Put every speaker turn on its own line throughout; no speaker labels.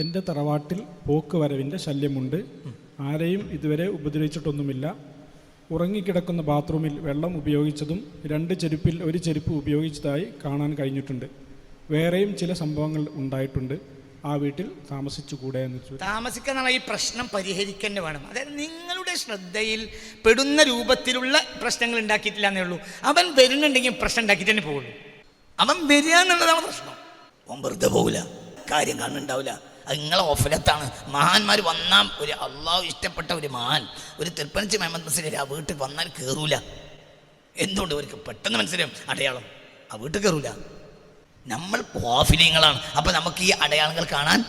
എന്റെ തറവാട്ടിൽ പോക്ക് വരവിന്റെ ശല്യമുണ്ട്. ആരെയും ഇതുവരെ ഉപദ്രവിച്ചിട്ടൊന്നുമില്ല. ഉറങ്ങിക്കിടക്കുന്ന ബാത്റൂമിൽ വെള്ളം ഉപയോഗിച്ചതും രണ്ട് ചെരുപ്പിൽ ഒരു ചെരുപ്പ് ഉപയോഗിച്ചതായി കാണാൻ കഴിഞ്ഞിട്ടുണ്ട്. വേറെയും ചില സംഭവങ്ങൾ ഉണ്ടായിട്ടുണ്ട്. ആ വീട്ടിൽ താമസിച്ചുകൂടെ എന്ന് ചോദിച്ചു
താമസിക്കാനുള്ള ഈ പ്രശ്നം പരിഹരിക്കന്നെ വേണം. അതായത് നിങ്ങളുടെ ശ്രദ്ധയിൽ പെടുന്ന രൂപത്തിലുള്ള പ്രശ്നങ്ങൾ ഉണ്ടാക്കിയിട്ടില്ല എന്നേ ഉള്ളൂ. അവൻ വരുന്നുണ്ടെങ്കിൽ പ്രശ്നം ഉണ്ടാക്കിയിട്ട് തന്നെ പോകുള്ളൂ. അവൻ വരിക എന്നുള്ളതാണ് പ്രശ്നം. അവൻ വെറുതെ പോകില്ല കാര്യം കാണുന്നുണ്ടാവില്ല. നിങ്ങളെ ഓഫലത്താണ്. മഹാന്മാർ വന്നാൽ ഒരു അള്ളാഹു ഇഷ്ടപ്പെട്ട ഒരു മഹാൻ ഒരു തിരുപ്പനച്ചി മെഹമ്മദ് മസീൽ ആ വീട്ടിൽ വന്നാൽ കയറൂല എന്തുകൊണ്ട് അവർക്ക് പെട്ടെന്ന് മനസ്സിലാവും? അടയാളം ആ വീട്ടിൽ കയറൂല നമ്മൾ കോഫിലിങ്ങളാണ് അപ്പോൾ നമുക്ക് ഈ അടയാളങ്ങൾ കാണാൻ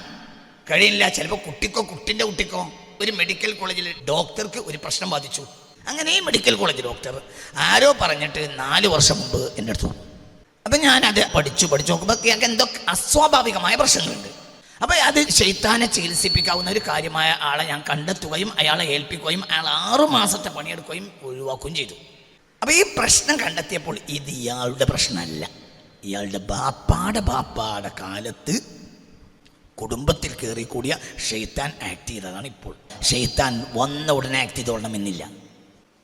കഴിയില്ല ചിലപ്പോൾ കുട്ടിക്കോ കുട്ടിന്റെ കുട്ടിക്കോ ഒരു മെഡിക്കൽ കോളേജിൽ ഡോക്ടർക്ക് ഒരു പ്രശ്നം ബാധിച്ചു. അങ്ങനെ ഈ മെഡിക്കൽ കോളേജ് ഡോക്ടർ ആരോ പറഞ്ഞിട്ട് നാല് വർഷം മുമ്പ് എന്റെ അടുത്ത് അപ്പം ഞാനത് പഠിച്ചു പഠിച്ചു നോക്കുമ്പോൾ എന്തൊക്കെ എന്തോ അസ്വാഭാവികമായ പ്രശ്നങ്ങളുണ്ട്. അപ്പോൾ അത് ശൈത്താനെ ചികിത്സിപ്പിക്കാവുന്ന ഒരു കാര്യമായ ആളെ ഞാൻ കണ്ടെത്തുകയും അയാളെ ഏൽപ്പിക്കുകയും അയാൾ ആറു മാസത്തെ പണിയെടുക്കുകയും ഒഴിവാക്കുകയും ചെയ്തു. അപ്പോൾ ഈ പ്രശ്നം കണ്ടെത്തിയപ്പോൾ ഇത് ഇയാളുടെ പ്രശ്നമല്ല. ഇയാളുടെ ബാപ്പാടെ ബാപ്പാടെ കാലത്ത് കുടുംബത്തിൽ കയറി കൂടിയ ഷെയ്ത്താൻ ആക്ട് ചെയ്തതാണ് ഇപ്പോൾ. ഷെയ്ത്താൻ വന്ന ഉടനെ ആക്ട് ചെയ്തോളണമെന്നില്ല.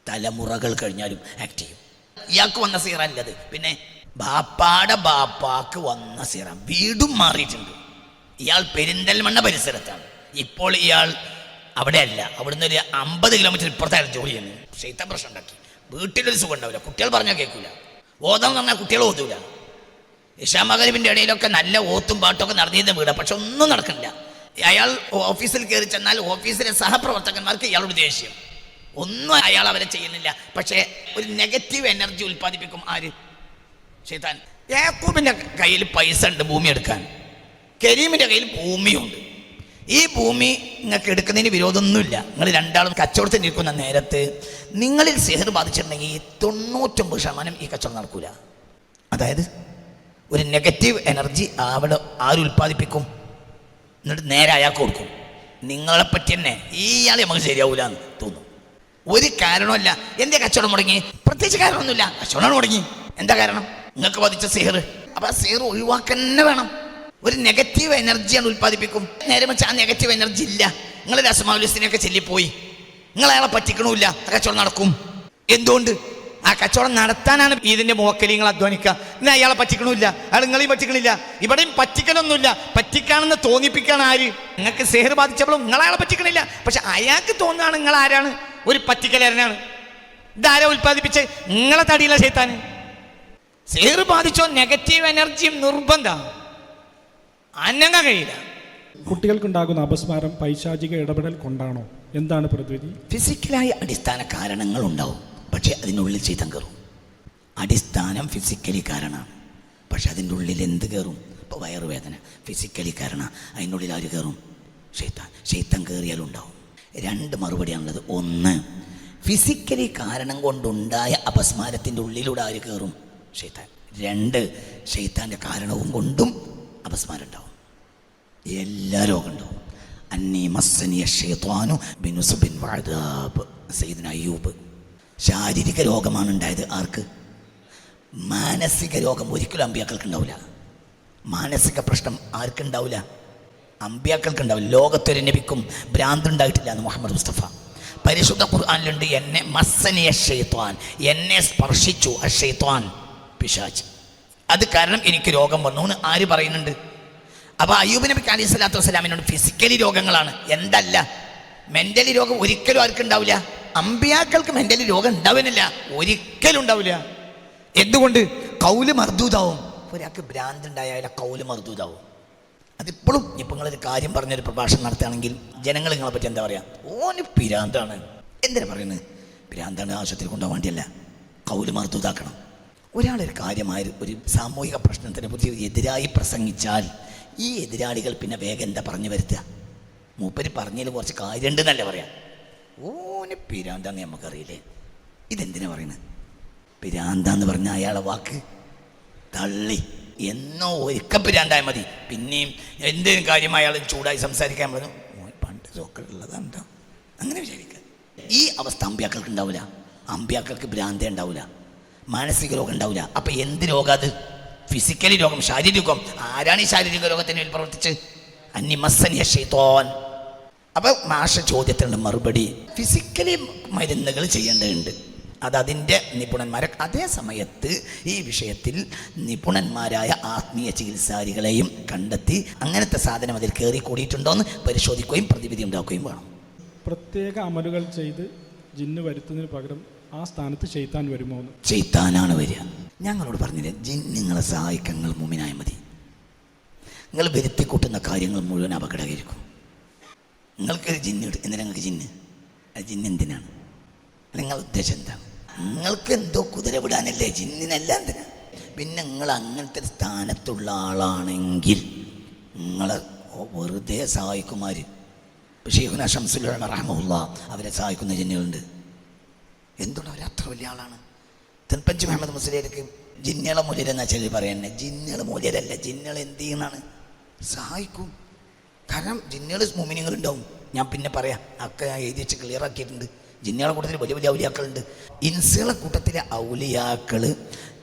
തലമുറകൾ കഴിഞ്ഞാലും ആക്ട് ചെയ്യും. ഇയാൾക്ക് വന്ന സീറല്ലത് പിന്നെ ബാപ്പാടെ ബാപ്പാക്ക് വന്ന സീറ. വീടും മാറിയിട്ടുണ്ട്. ഇയാൾ പെരിന്തൽമണ്ണ പരിസരത്താണ്. ഇപ്പോൾ ഇയാൾ അവിടെയല്ല. അവിടുന്ന് ഒരു അമ്പത് കിലോമീറ്റർ ഇപ്പുറത്തായിരുന്നു ജോലി ചെയ്യുന്നത്. ശൈത്ത പ്രശ്നം ഉണ്ടാക്കി. വീട്ടിലൊരു സുഖം ഉണ്ടാവില്ല. കുട്ടികൾ പറഞ്ഞാൽ കേൾക്കില്ല ഓതം എന്ന് പറഞ്ഞാൽ കുട്ടികൾ ഓതൂല. ഇഷാമകരിവിന്റെ ഇടയിലൊക്കെ നല്ല ഓത്തും പാട്ടൊക്കെ നടന്നിരുന്ന വീട്. പക്ഷെ ഒന്നും നടക്കണില്ല അയാൾ ഓഫീസിൽ കയറി ചെന്നാൽ ഓഫീസിലെ സഹപ്രവർത്തകന്മാർക്ക് ഇയാളോട് ദേഷ്യം. ഒന്നും അയാൾ അവരെ ചെയ്യുന്നില്ല. പക്ഷേ ഒരു നെഗറ്റീവ് എനർജി ഉൽപ്പാദിപ്പിക്കും ആര്? ചെയ്താൻ യാക്കൂബിന്റെ കയ്യിൽ പൈസ ഉണ്ട് ഭൂമി എടുക്കാൻ. കരീമിന്റെ കയ്യിൽ ഭൂമിയുണ്ട്. ഈ ഭൂമി നിങ്ങൾക്ക് എടുക്കുന്നതിന് വിരോധമൊന്നുമില്ല. നിങ്ങൾ രണ്ടാളും കച്ചവടത്തിൽ നിൽക്കുന്ന നേരത്ത് നിങ്ങളിൽ സെഹർ ബാധിച്ചിട്ടുണ്ടെങ്കിൽ തൊണ്ണൂറ്റൊമ്പത് ശതമാനം ഈ കച്ചവടം നടക്കൂല. അതായത് ഒരു നെഗറ്റീവ് എനർജി അവിടെ ആര് ഉൽപ്പാദിപ്പിക്കും? എന്നിട്ട് നേരെ അയാൾക്ക് കൊടുക്കും. നിങ്ങളെപ്പറ്റി തന്നെ ഇയാൾ നമുക്ക് ശരിയാവൂല എന്ന് തോന്നും. ഒരു കാരണമല്ല എന്താ കച്ചവടം മുടങ്ങി? പ്രത്യേകിച്ച് കാരണമൊന്നുമില്ല. കച്ചവടം മുടങ്ങി. എന്താ കാരണം? നിങ്ങൾക്ക് ബാധിച്ച സെഹർ അപ്പൊ ആ സിഹർ ഒഴിവാക്കന്നെ വേണം. ഒരു നെഗറ്റീവ് എനർജിയാണ് ഉൽപ്പാദിപ്പിക്കും. നേരെ വെച്ച് ആ നെഗറ്റീവ് എനർജി ഇല്ല. നിങ്ങൾ രസമാലുസിനെയൊക്കെ ചെല്ലിപ്പോയി. നിങ്ങൾ അയാളെ പറ്റിക്കണമില്ല ആ കച്ചവടം നടക്കും. എന്തുകൊണ്ട്? ആ കച്ചവടം നടത്താനാണ് ഇതിന്റെ മോക്കലിങ്ങൾ അധ്വാനിക്കുക. ഇന്ന് അയാളെ പറ്റിക്കണമില്ല അയാൾ നിങ്ങളെയും പറ്റിക്കണില്ല. ഇവിടെയും പറ്റിക്കലൊന്നുമില്ല. പറ്റിക്കാണെന്ന് തോന്നിപ്പിക്കാൻ ആര്? നിങ്ങൾക്ക് സെഹർ ബാധിച്ചപ്പോഴും നിങ്ങൾ അയാളെ പറ്റിക്കണില്ല. പക്ഷെ അയാൾക്ക് തോന്നുകയാണ് നിങ്ങൾ ആരാണ്? ഒരു പറ്റിക്കലരനാണ്. ഇതാരാ ഉൽപ്പാദിപ്പിച്ച്? നിങ്ങളെ തടിയിലെ ചെയ്ത്താൻ സെഹർ ബാധിച്ചോ? നെഗറ്റീവ് എനർജിയും നിർബന്ധ. അനങ്ങ കഴിയില്ല.
കുട്ടികൾക്കുണ്ടാകുന്ന അപസ്മാരം പൈശാചിക ഇടപെടൽ കൊണ്ടാണോ? എന്താണ് പ്രതിവിധി?
ഫിസിക്കലായ അടിസ്ഥാന കാരണങ്ങൾ ഉണ്ടാവും പക്ഷെ അതിനുള്ളിൽ ചെയ്തം കയറും. അടിസ്ഥാനം ഫിസിക്കലി കാരണമാണ്. പക്ഷെ അതിന്റെ ഉള്ളിൽ എന്ത് കയറും? ഇപ്പോൾ വയറുവേദന. ഫിസിക്കലി കാരണം അതിനുള്ളിൽ ആര് കയറും? ശൈത്താൻ. ശൈത്തം കയറിയാലും ഉണ്ടാവും. രണ്ട് മറുപടിയാണുള്ളത്. ഒന്ന് ഫിസിക്കലി കാരണം കൊണ്ടുണ്ടായ അപസ്മാരത്തിന്റെ ഉള്ളിലൂടെ ആര് കയറും? ശൈത്താൻ. രണ്ട് ശൈത്താന്റെ കാരണവും കൊണ്ടും അപസ്മാരം ഉണ്ടാവും. എല്ലാ രോഗം ഉണ്ടാവും. അന്നി അയ്യൂബ്. ശാരീരിക രോഗമാണ് ഉണ്ടായത് ആർക്ക്? മാനസിക രോഗം ഒരിക്കലും അമ്പിയാക്കൾക്ക് ഉണ്ടാവില്ല മാനസിക പ്രശ്നം ആർക്കുണ്ടാവില്ല? അമ്പിയാക്കൾക്ക് ഉണ്ടാവില്ല ലോകത്തൊരു നബിക്കും ഭ്രാന്ത് ഉണ്ടായിട്ടില്ല എന്ന് മുഹമ്മദ് മുസ്തഫ. പരിശുദ്ധ ഖുർആാനിലുണ്ട് എന്നെ മസ്സനിയ ഷെയ്ത്വാൻ എന്നെ സ്പർശിച്ചു അഷെയ്ത്വാൻ ഷെയ്ത്വാൻ പിശാച്ച് അത് കാരണം എനിക്ക് രോഗം വന്നു എന്ന് ആര് പറയുന്നുണ്ട്? അപ്പൊ അയ്യൂബ് നബി അലൈഹി സ്വലാത്തു വസ്സലാമിനോട് ഫിസിക്കലി രോഗങ്ങളാണ്. എന്തല്ല? മെന്റലി രോഗം ഒരിക്കലും ആർക്കും ഉണ്ടാവില്ല. അമ്പിയാക്കൾക്ക് മെന്റലി രോഗം ഉണ്ടാവുന്നില്ല. ഒരിക്കലും ഉണ്ടാവില്ല. എന്തുകൊണ്ട്? കൗൽ മർദൂതാവും ഒരാൾക്ക് ഭ്രാന്ത് ഉണ്ടായാലും കൗൽ മർദൂതാവും അതിപ്പോഴും ഇപ്പം നിങ്ങളൊരു കാര്യം പറഞ്ഞൊരു പ്രഭാഷണം നടത്തുകയാണെങ്കിൽ ജനങ്ങൾ നിങ്ങളെ പറ്റി എന്താ പറയാ? ഓന് പിരാന്താണ് എന്തിനാ പറയുന്നത്? പിരാന്താണ് ആശുപത്രി കൊണ്ടുപോകാൻ വേണ്ടിയല്ല. കൗൽ മർദൂതാക്കണം ഒരാളൊരു കാര്യമായ ഒരു സാമൂഹിക പ്രശ്നത്തിനെ കുറിച്ച് എതിരായി പ്രസംഗിച്ചാൽ ഈ എതിരാളികൾ പിന്നെ വേഗം എന്താ പറഞ്ഞു വരുത്തുക? മൂപ്പര് പറഞ്ഞതിൽ കുറച്ച് കാര്യമുണ്ടെന്നല്ലേ പറയാം. ഓന് പിരാന്താന്ന് നമുക്കറിയില്ലേ? ഇതെന്തിനാ പറയുന്നത്? പിരാന്താന്ന് പറഞ്ഞ അയാളെ വാക്ക് തള്ളി. എന്നോ ഒരുക്ക പിരാന്തായ മതി. പിന്നെയും എന്തെങ്കിലും കാര്യം അയാൾ ചൂടായി സംസാരിക്കാൻ പറഞ്ഞു. "ഓൻ പണ്ട് സോക്കളുള്ളതാണ്ടോ അങ്ങനെ വിചാരിക്കുക. ഈ അവസ്ഥ അമ്പ്യാക്കൾക്ക് ഉണ്ടാവില്ല അമ്പ്യാക്കൾക്ക് ഭ്രാന്തേ ഉണ്ടാവില്ല മാനസിക രോഗം ഉണ്ടാവില്ല അപ്പം എന്ത് രോഗം അത്? ഫിസിക്കലി രോഗം ശാരീരികം ആരാണ് ഈ ശാരീരിക രോഗത്തിന് മേൽ പ്രവർത്തിച്ച് അന്നിമസ്സനിയ ഷെയ്ത്തോൻ അപ്പൊ മാഷ ചോദ്യത്തിനുള്ള മറുപടി. ഫിസിക്കലി മരുന്നുകൾ ചെയ്യേണ്ടതുണ്ട്. അത് അതിന്റെ നിപുണന്മാരെ അതേ സമയത്ത് ഈ വിഷയത്തിൽ നിപുണന്മാരായ ആത്മീയ ചികിത്സാരികളെയും കണ്ടെത്തി അങ്ങനത്തെ സാധനം അതിൽ കയറി കൂടിയിട്ടുണ്ടോ എന്ന് പരിശോധിക്കുകയും പ്രതിവിധി ഉണ്ടാക്കുകയും വേണം.
പ്രത്യേക അമലുകൾ ചെയ്ത് ജിന്ന് വരുത്തുന്നതിന് പകരം ആ സ്ഥാനത്ത് ചെയ്ത്താൻ വരുമോ ചെയ്താനാണ്
ചെയ്ത്താനാണ് വരിക. ഞങ്ങളോട് പറഞ്ഞില്ലേ നിങ്ങളെ സഹായിക്കാൻ നിങ്ങൾ മുമ്പിനായ മതി. നിങ്ങൾ വരുത്തി കൂട്ടുന്ന കാര്യങ്ങൾ മുഴുവൻ അപകടമായിരിക്കും നിങ്ങൾക്ക് ജിന്ന് കിട്ടും. എന്തിനാ നിങ്ങൾക്ക് ജിന്ന്? ആ ജിന്ന് എന്തിനാണ്? നിങ്ങൾ ഉദ്ദേശം എന്താണ് നിങ്ങൾക്ക് എന്തോ കുതിര വിടാനല്ലേ? ജിന്നിനല്ല എന്തിനാ? പിന്നെ നിങ്ങൾ അങ്ങനത്തെ സ്ഥാനത്തുള്ള ആളാണെങ്കിൽ നിങ്ങളെ വെറുതെ സഹായിക്കുമാർ ഷെയ്ഖുന ഷംസുൽ റഹമുല്ല അവരെ സഹായിക്കുന്ന ജിന്നുകളുണ്ട്. എന്തുകൊണ്ട് അവർ അത്ര വലിയ ആളാണ്? തെൻപഞ്ച് മുഹമ്മദ് മുസ്ലിയർക്ക് ജിന്നുകളെ മൂല്യരെന്നാ ചെല്ലി പറയുന്നത് ജിന്നുകൾ മൂല്യരല്ല ജിന്നുകൾ എന്ത് ചെയ്യുന്നതാണ് സഹായിക്കും. കാരണം ജിന്നുകൾ മുമിനിങ്ങളുണ്ടാവും. ഞാൻ പിന്നെ പറയാം. ഒക്കെ ഞാൻ എഴുതി വെച്ച് ക്ലിയർ ആക്കിയിട്ടുണ്ട്. ജിന്നുകളെ കൂട്ടത്തിൽ വലിയ വലിയ ഔലിയാക്കളുണ്ട്. ഇൻസുകളെ കൂട്ടത്തിലെ ഔലിയാക്കൾ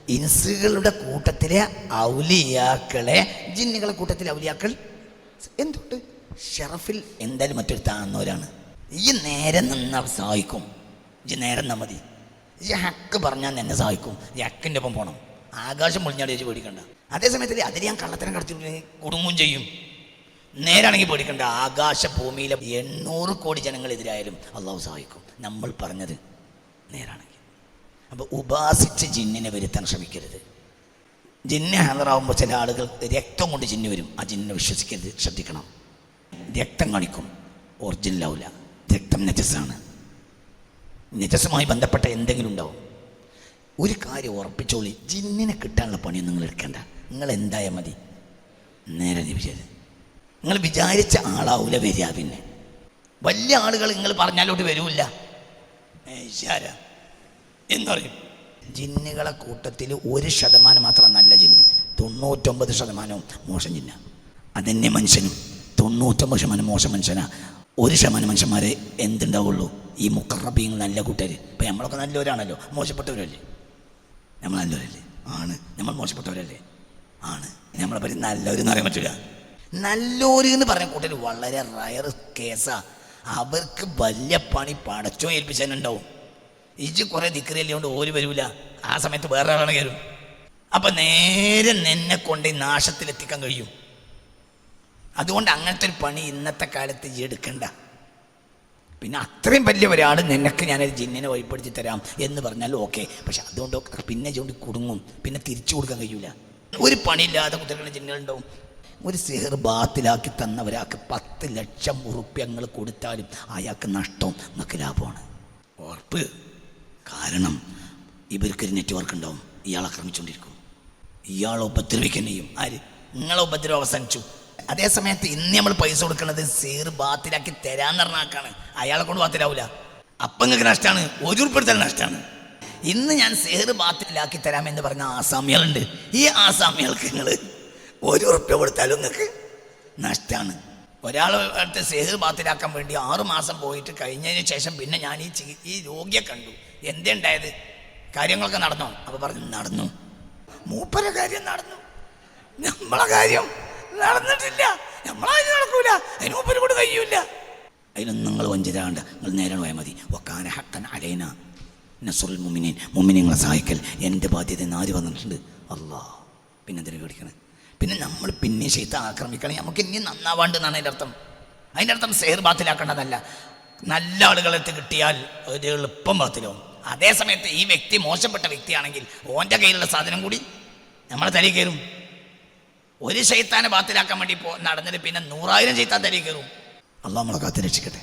ഇൻസുകളുടെ കൂട്ടത്തിലെ ഔലിയാക്കളെ ജിന്നുകളെ കൂട്ടത്തിലെ ഔലിയാക്കൾ എന്തുകൊണ്ട് ഷെറഫിൽ എന്തായാലും മറ്റൊരു താന്നവരാണ്. ഈ നേരെ നിന്നാൽ സഹായിക്കും. ഈ നേരെ നിന്നാൽ മതി. ഈ ഹക്ക് പറഞ്ഞാൽ എന്നെ സഹായിക്കും. ഈ ഹക്കിന്റെ ഒപ്പം പോകണം ആകാശം പൊളിഞ്ഞാടി വെച്ച് പേടിക്കണ്ട. അതേസമയത്തിൽ അതിൽ ഞാൻ കള്ളത്തരം കടത്തി കുടുങ്ങും ചെയ്യും. നേരാണെങ്കിൽ പേടിക്കണ്ട. ആകാശ ഭൂമിയിലെ എണ്ണൂറ് കോടി ജനങ്ങളെതിരായാലും അള്ളാഹു സഹായിക്കും. നമ്മൾ പറഞ്ഞത് നേരാണെങ്കിൽ. അപ്പോൾ ഉപാസിച്ച് ജിന്നിനെ വരുത്താൻ ശ്രമിക്കരുത്. ജിന്നെ ഹാജറാവുമ്പോൾ ചില ആളുകൾ രക്തം കൊണ്ട് ജിന്നു വരും. ആ ജിന്നിനെ വിശ്വസിക്കരുത്. ശ്രദ്ധിക്കണം. രക്തം കാണിക്കും. ഒറിജിനലാവില്ല രക്തം നജസ്സാണ് നജസ്സുമായി ബന്ധപ്പെട്ട എന്തെങ്കിലും ഉണ്ടാവും ഒരു കാര്യം ഉറപ്പിച്ചോളി. ജിന്നിനെ കിട്ടാനുള്ള പണിയൊന്നും നിങ്ങൾ എടുക്കേണ്ട. നിങ്ങൾ എന്തായാൽ മതി. നേരെ വിചാരിച്ചത് നിങ്ങൾ വിചാരിച്ച ആളാവൂല വരിക പിന്നെ. വലിയ ആളുകൾ നിങ്ങൾ പറഞ്ഞാലോട്ട് വരൂല്ല. എന്ന് പറയും? ജിന്നുകളെ കൂട്ടത്തിൽ ഒരു ശതമാനം മാത്രം നല്ല ജിന്ന്. തൊണ്ണൂറ്റൊമ്പത് ശതമാനവും മോശം ജിന്ന. അതന്നെ മനുഷ്യനും. തൊണ്ണൂറ്റൊമ്പത് ശതമാനം മോശം മനുഷ്യനാ. ഒരു ശതമാനം മനുഷ്യന്മാരെ എന്തുണ്ടാവുള്ളൂ? ഈ മുക്കറബീങ്ങൾ നല്ല കൂട്ടർ ഇപ്പം നമ്മളൊക്കെ നല്ലവരാണല്ലോ. മോശപ്പെട്ടവരല്ലേ? നമ്മൾ നല്ലവരല്ലേ? ആണ്. നമ്മൾ മോശപ്പെട്ടവരല്ലേ? ആണ്. നമ്മളെ പറ്റി നല്ലവരെന്ന് പറയാൻ പറ്റില്ല നല്ലൊരു എന്ന് പറഞ്ഞ കൂട്ടർ വളരെ റയർ കേസാ അവർക്ക് വലിയ പണി പടച്ചോ ഏൽപ്പിച്ചാലുണ്ടാവും ഇജ് കുറെ ദിക്കറിയല്ലേ കൊണ്ട് ഓര് വരൂല. ആ സമയത്ത് വേറെ ആളാണ് കയറും അപ്പൊ നേരെ നിന്നെ കൊണ്ട് നാശത്തിലെത്തിക്കാൻ കഴിയും. അതുകൊണ്ട് അങ്ങനത്തെ ഒരു പണി ഇന്നത്തെ കാലത്ത് എടുക്കണ്ട. പിന്നെ അത്രയും വലിയ ഒരാൾ നിനക്ക് ഞാനൊരു ജിന്നിനെ വഴിപ്പെടുത്തി തരാം എന്ന് പറഞ്ഞാൽ ഓക്കെ പക്ഷെ അതുകൊണ്ട് പിന്നെ ചൂണ്ടി കുടുങ്ങും. പിന്നെ തിരിച്ചു കൊടുക്കാൻ കഴിയൂല. ഒരു പണിയില്ലാതെ കുത്തിരിക്കുന്ന ജിന്നുകളുണ്ടാവും ഒരു സിഹർ ബാത്തിലാക്കി തന്ന ഒരാൾക്ക് പത്ത് ലക്ഷം ഉറുപ്പ്യങ്ങൾ കൊടുത്താലും അയാൾക്ക് നഷ്ടവും നമുക്ക് ലാഭമാണ്. ഉറപ്പ്. കാരണം ഇവർക്കൊരു നെറ്റ്വർക്ക് ഉണ്ടാവും. ഇയാൾ ആക്രമിച്ചുകൊണ്ടിരിക്കും. ഇയാളെ ഉപദ്രവിക്കുന്നെയും ആര്? നിങ്ങളെ ഉപദ്രവം അവസാനിച്ചു. അതേ സമയത്ത് ഇന്ന് നമ്മൾ പൈസ കൊടുക്കുന്നത് സീർ ബാത്തിലാക്കി തരാന്ന് പറഞ്ഞ ആക്കാണ് അയാളെ കൊണ്ട് ബാത്തിലാവൂല. അപ്പം നിങ്ങൾക്ക് നഷ്ടമാണ് ഒരു ഉൾപ്പെടുത്തൽ നഷ്ടമാണ് ഇന്ന് ഞാൻ സേറ് ബാത്തിലാക്കി തരാമെന്ന് പറഞ്ഞ ആസാമികളുണ്ട്. ഈ ആസാമികൾക്ക് നിങ്ങൾ ഒരു ഉറുപ്പ്യ കൊടുത്താലും നിങ്ങൾക്ക് നഷ്ടമാണ് ഒരാൾ അടുത്ത് സേഹ് ബാത്തിലാക്കാൻ വേണ്ടി ആറു മാസം പോയിട്ട് കഴിഞ്ഞതിന് ശേഷം പിന്നെ ഞാൻ ഈ ഈ രോഗിയെ കണ്ടു. എന്തേ ഉണ്ടായത്? കാര്യങ്ങളൊക്കെ നടന്നോ? അപ്പോൾ പറഞ്ഞു നടന്നു. മൂപ്പര കാര്യം നടന്നു. നമ്മളെ കാര്യം നടന്നിട്ടില്ല. നമ്മളതിന് നടക്കൂല. അതിന് മൂപ്പര് കൂടെ കഴിയൂല. അതിനൊന്നും നിങ്ങൾ വഞ്ചിതാണ്ട്. നിങ്ങൾ നേരെ പോയാൽ മതി. ഒക്കാന ഹക്കൻ അലേന. നസുറുൽ മുമിനീൻ. മുമിനിങ്ങളെ സഹായിക്കൽ. എന്റെ ബാധ്യത ആര് വന്നിട്ടുണ്ട്? അല്ലാ പിന്നെ എന്തിനു പേടിക്കണേ? പിന്നെ നമ്മൾ പിന്നെ ശൈത്ത ആക്രമിക്കണേ. നമുക്ക് ഇനി നന്നാവാണ്ട് എന്നാണ് അതിന്റെ അർത്ഥം. അതിന്റെ അർത്ഥം സേർ ബാത്തിലാക്കേണ്ടതല്ല. നല്ല ആളുകളെടുത്ത് കിട്ടിയാൽ ഒരു എളുപ്പം ബാത്തിലാവും. അതേസമയത്ത് ഈ വ്യക്തി മോശപ്പെട്ട വ്യക്തിയാണെങ്കിൽ ഓന്റെ കയ്യിലുള്ള സാധനം കൂടി നമ്മളെ തലയിൽ കയറും. ഒരു ശൈത്താനെ ബാത്തിലാക്കാൻ വേണ്ടി പോ നടന്നിട്ട് പിന്നെ നൂറായിരം ശൈത്താൻ തലയിൽ കയറും അള്ളാഹ് നമ്മളെ കാത്ത് രക്ഷിക്കട്ടെ